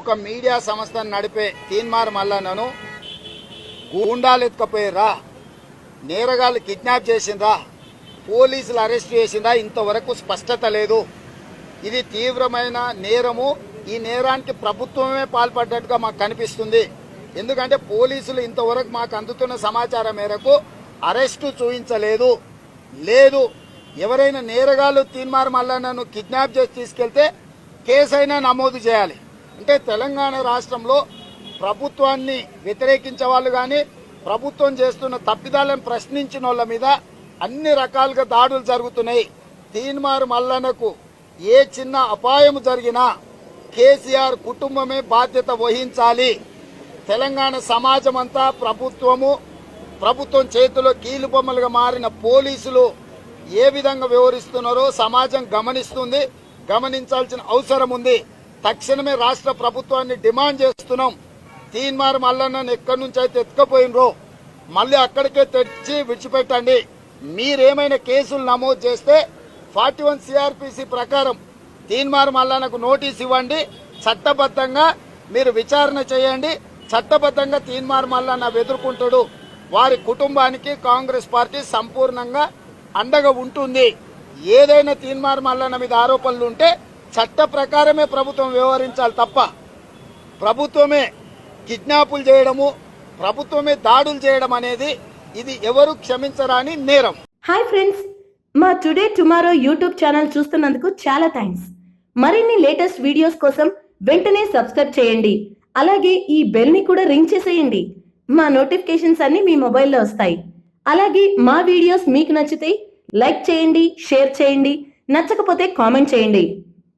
ఒక మీడియా సంస్థను నడిపే తీన్మార్ మల్లన్నను గూండాలు ఎత్తుకపోయారా నేరగాళ్ళు కిడ్నాప్ చేసిందా పోలీసులు అరెస్ట్ చేసిందా ఇంతవరకు స్పష్టత లేదు. ఇది తీవ్రమైన నేరము. ఈ నేరానికి ప్రభుత్వమే పాల్పడ్డట్టుగా మాకు కనిపిస్తుంది. ఎందుకంటే పోలీసులు ఇంతవరకు మాకు అందుతున్న సమాచారం మేరకు అరెస్టు చూపించలేదు లేదు. ఎవరైనా నేరగాళ్ళు తీన్మార్ మల్లన్నను కిడ్నాప్ చేసి తీసుకెళ్తే కేసైనా నమోదు చేయాలి. అంటే తెలంగాణ రాష్ట్రంలో ప్రభుత్వాన్ని వ్యతిరేకించే వాళ్ళు కానీ ప్రభుత్వం చేస్తున్న తప్పిదాలను ప్రశ్నించిన వాళ్ళ మీద అన్ని రకాలుగా దాడులు జరుగుతున్నాయి. తీన్మారు మల్లన్నకు ఏ చిన్న అపాయం జరిగినా కేసీఆర్ కుటుంబమే బాధ్యత వహించాలి. తెలంగాణ సమాజం అంతా ప్రభుత్వము ప్రభుత్వం చేతిలో కీలుబొమ్మలుగా మారిన పోలీసులు ఏ విధంగా వ్యవహరిస్తున్నారో సమాజం గమనిస్తుంది గమనించాల్సిన అవసరం ఉంది. తక్షణమే రాష్ట్ర ప్రభుత్వాన్ని డిమాండ్ చేస్తున్నాం. తీన్మార్ మల్లన్నను ఎక్కడి నుంచి అయితే ఎత్తుకపోయినరో మళ్ళీ అక్కడికే తెచ్చి విడిచిపెట్టండి. మీరేమైనా కేసులు నమోదు చేస్తే ఫార్టీ వన్ సిఆర్పిసి ప్రకారం తీన్మార్ మల్లన్నకు నోటీస్ ఇవ్వండి. చట్టబద్ధంగా మీరు విచారణ చేయండి. చట్టబద్ధంగా తీన్మార్ మల్లన్న ఎదుర్కొంటాడు వారి కుటుంబానికి కాంగ్రెస్ పార్టీ సంపూర్ణంగా అండగా ఉంటుంది. ఏదైనా తీన్మార్ మల్లన్న మీద ఆరోపణలు ఉంటే చట్ట ప్రకారమే ప్రభుత్వం వ్యవహరించాలి తప్ప ప్రభుత్వమే కిడ్నాపులు చేయడము ప్రభుత్వమే దాడులు చేయడం అనేది ఇది ఎవరు క్షమించరాని నేరం. హాయ్ ఫ్రెండ్స్ మా టుడే టుమారో యూట్యూబ్ ఛానల్ చూస్తున్నందుకు చాలా థ్యాంక్స్ మరిన్ని లేటెస్ట్ వీడియోస్ కోసం వెంటనే సబ్స్క్రైబ్ చేయండి. అలాగే ఈ బెల్ని కూడా రింగ్ చేసేయండి. మా నోటిఫికేషన్స్ అన్ని మీ మొబైల్లో వస్తాయి. అలాగే మా వీడియోస్ మీకు నచ్చితే లైక్ చేయండి షేర్ చేయండి నచ్చకపోతే కామెంట్ చేయండి.